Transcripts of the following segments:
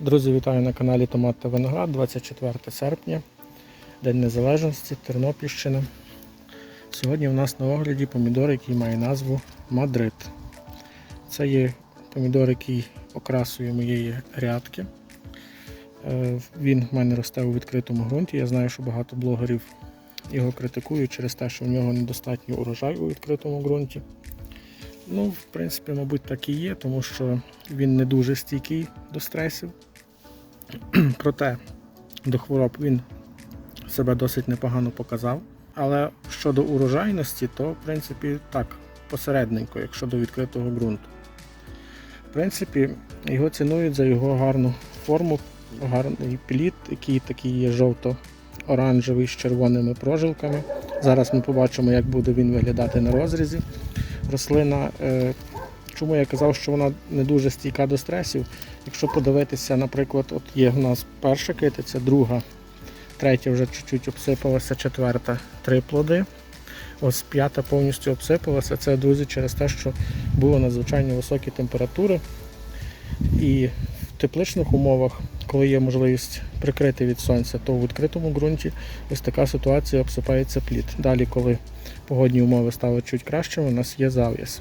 Друзі, вітаю на каналі Томат та Виноград, 24 серпня, День Незалежності, Тернопільщина. Сьогодні у нас на огляді помідор, який має назву Мадрид. Це є помідор, який окрасує моєї грядки. Е, Він в мене росте у відкритому ґрунті. Я знаю, що багато блогерів його критикують через те, що в нього недостатньо урожай у відкритому ґрунті. Ну, в принципі, мабуть, так і є, тому що він не дуже стійкий до стресів. Проте до хвороб він себе досить непогано показав. Але щодо урожайності, то в принципі так, посередненько, якщо до відкритого ґрунту. В принципі, його цінують за його гарну форму, гарний плід, який такий є жовто-оранжевий з червоними прожилками. Зараз ми побачимо, як буде він виглядати на розрізі. Рослина, е, чому я казав, що вона не дуже стійка до стресів. Якщо подивитися, наприклад, от є в нас перша китиця, друга, третя вже чуть-чуть обсипалася, четверта три плоди. Ось п'ята повністю обсипалася. Це, друзі, через те, що були надзвичайно високі температури. І в тепличних умовах, коли є можливість прикрити від сонця, то у відкритому ґрунті ось така ситуація обсипається плід. Далі, коли погодні умови стали чуть кращими, у нас є зав'яз.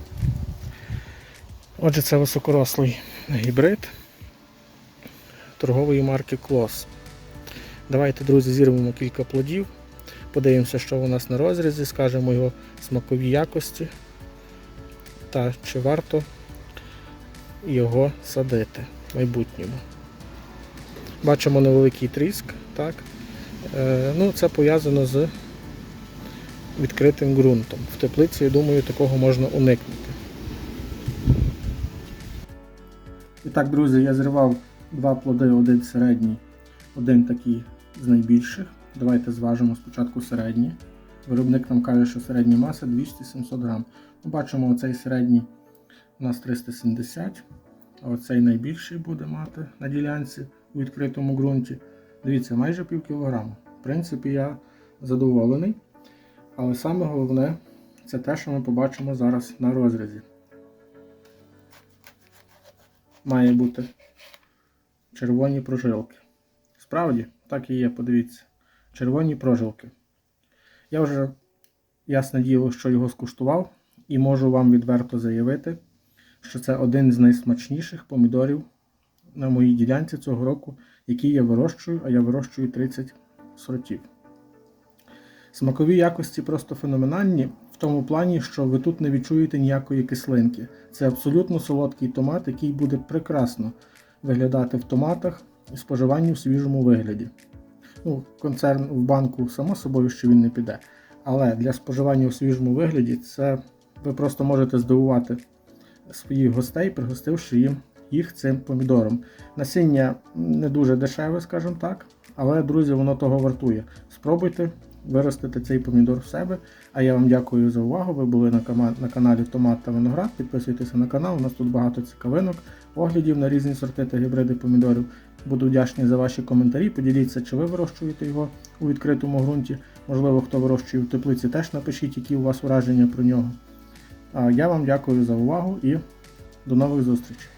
Отже, це високорослий гібрид торгової марки Клос. Давайте, друзі, зірвемо кілька плодів, подивимося, що у нас на розрізі, скажемо його смакові якості та чи варто його садити в майбутньому. Бачимо невеликий тріск. Так? Е, ну, Це пов'язано з відкритим ґрунтом. В теплиці, я думаю, такого можна уникнути. І так, друзі, я зривав два плоди, один середній, один такий з найбільших. Давайте зважимо спочатку середній. Виробник нам каже, що середня маса 200-700 грам. Ми бачимо, оцей середній у нас 370, а оцей найбільший буде мати на ділянці у відкритому ґрунті. Дивіться, майже пів кілограма. В принципі, я задоволений. Але саме головне це те, що ми побачимо зараз на розрізі. Має бути червоні прожилки. Справді, так і є, подивіться. Червоні прожилки. Я вже ясне діло, що його скуштував, і можу вам відверто заявити, що це один з найсмачніших помідорів на моїй ділянці цього року, який я вирощую, а я вирощую 30 сортів. Смакові якості просто феноменальні в тому плані, що ви тут не відчуєте ніякої кислинки. Це абсолютно солодкий томат, який буде прекрасно виглядати в томатах і споживанні в свіжому вигляді. Ну, Концерн в банку, само собою, що він не піде. Але для споживання у свіжому вигляді це ви просто можете здивувати своїх гостей, пригостивши їм їх цим помідором. Насіння не дуже дешеве, скажімо так, але, друзі, воно того вартує. Спробуйте виростити цей помідор в себе. А я вам дякую за увагу. Ви були на, каналі Томат та Виноград. Підписуйтеся на канал, у нас тут багато цікавинок, оглядів на різні сорти та гібриди помідорів. Буду вдячний за ваші коментарі. Поділіться, чи ви вирощуєте його у відкритому ґрунті. Можливо, хто вирощує в теплиці, теж напишіть, які у вас враження про нього. А я вам дякую за увагу і до нових зустрічей.